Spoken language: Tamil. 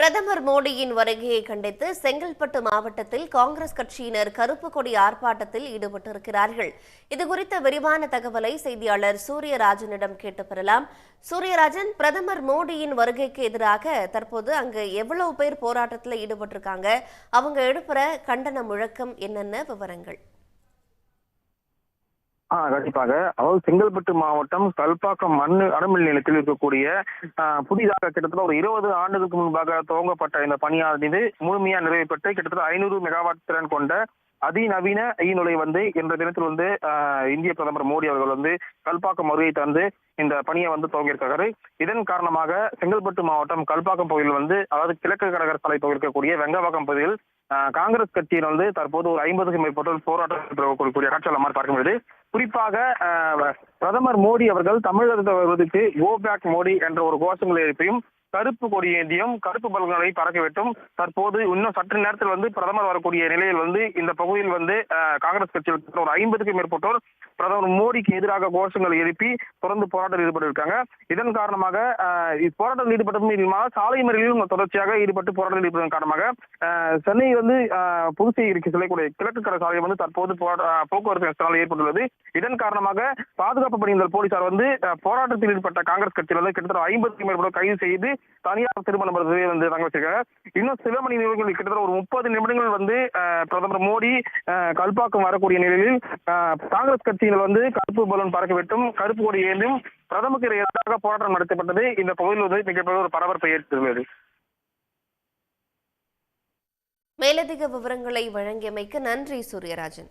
பிரதமர் மோடியின் வருகையை கண்டித்து செங்கல்பட்டு மாவட்டத்தில் காங்கிரஸ் கட்சியினர் கருப்பு கொடி ஆர்ப்பாட்டத்தில் ஈடுபட்டிருக்கிறார்கள். இதுகுறித்த விரிவான தகவலை செய்தியாளர் சூரியராஜனிடம் கேட்டு பெறலாம். சூரியராஜன் பிரதமர் மோடியின் வருகைக்கு எதிராக தற்போது அங்கு எவ்வளவு பேர் போராட்டத்தில் ஈடுபட்டிருக்காங்க? அவங்க எழுப்புற கண்டன முழக்கம் என்னென்ன விவரங்கள்? ஆ கண்டிப்பாக. அதாவது செங்கல்பட்டு மாவட்டம் கல்பாக்கம் மண் அடமில் நிலத்தில் இருக்கக்கூடிய புதிதாக கிட்டத்தட்ட ஒரு இருபது ஆண்டுகளுக்கு முன்பாக துவங்கப்பட்ட இந்த பணியானது முழுமையா நிறைவேற்றப்பட்டு கிட்டத்தட்ட ஐநூறு மெகாவாட் திறன் கொண்ட அதிநவீன ஈநுலை வந்து என்ற தினத்தில் வந்து இந்திய பிரதமர் மோடி அவர்கள் வந்து கல்பாக்கம் வருகை தந்து இந்த பணியை வந்து துவங்கியிருக்காரு இதன் காரணமாக செங்கல்பட்டு மாவட்டம் கல்பாக்கம் பகுதியில் வந்து அதாவது கிழக்கு கடற்கரை சாலை பகுதியில் இருக்கக்கூடிய வெங்கவாக்கம் பகுதியில் காங்கிரஸ் கட்சியின் வந்து தற்போது ஒரு ஐம்பதுக்கும் மேற்பட்டோர் போராட்டம் கூடிய காட்சிகள் மாதிரி பார்க்க முடியுது குறிப்பாக பிரதமர் மோடி அவர்கள் தமிழகத்தை வருவதற்கு கோ பேக் மோடி என்ற ஒரு கோஷங்களை எழுப்பியும் கருப்பு கொடி ஏந்தியும் கருப்பு பல்களை பறக்கவிட்டும். தற்போது இன்னும் சற்று நேரத்தில் வந்து பிரதமர் வரக்கூடிய நிலையில் வந்து இந்த பகுதியில் வந்து காங்கிரஸ் கட்சியில் ஒரு ஐம்பதுக்கும் மேற்பட்டோர் பிரதமர் மோடிக்கு எதிராக கோஷங்களை எழுப்பி தொடர்ந்து போராட்டத்தில் ஈடுபட்டிருக்காங்க. இதன் காரணமாக போராட்டத்தில் இப்போராட்டத்தில் ஈடுபட்டதும் இல்லாமல் சாலை மறியலிலும் தொடர்ச்சியாக ஈடுபட்டு போராட்டத்தில் ஈடுபட்டதன் காரணமாக சென்னையில் வந்து ஆஹ், புதுச்சேரிக்கு செல்லக்கூடிய கிழக்கு கரை சாலை வந்து தற்போது போக்குவரத்து நஷ்டங்கள் ஏற்பட்டுள்ளது. இதன் காரணமாக பாதுகாப்பு பணியினர் போலீசார் வந்து போராட்டத்தில் ஈடுபட்ட காங்கிரஸ் கட்சியில் வந்து கிட்டத்தட்ட ஐம்பதுக்கும் மேற்பட்ட கைது செய்து தனியார் திருமண வந்து தங்க வச்சிருக்காங்க. இன்னும் சில மணி நேரங்கள் கிட்டத்தட்ட ஒரு முப்பது நிமிடங்கள் வந்து பிரதமர் மோடி கல்பாக்கம் வரக்கூடிய நிலையில் ஆஹ், காங்கிரஸ் கட்சியினர் வந்து கருப்பு பலூன் பறக்க விட்டும் கருப்பு கொடி ஏந்தும் பிரதமருக்கு எதிராக போராட்டம் நடத்தப்பட்டது. இந்த பகுதியில் வந்து மிகப்பெரிய ஒரு பரபரப்பை ஏற்பட்டுள்ளது மேலதிக விவரங்களை வழங்கியமைக்கு நன்றி சூரியராஜன்.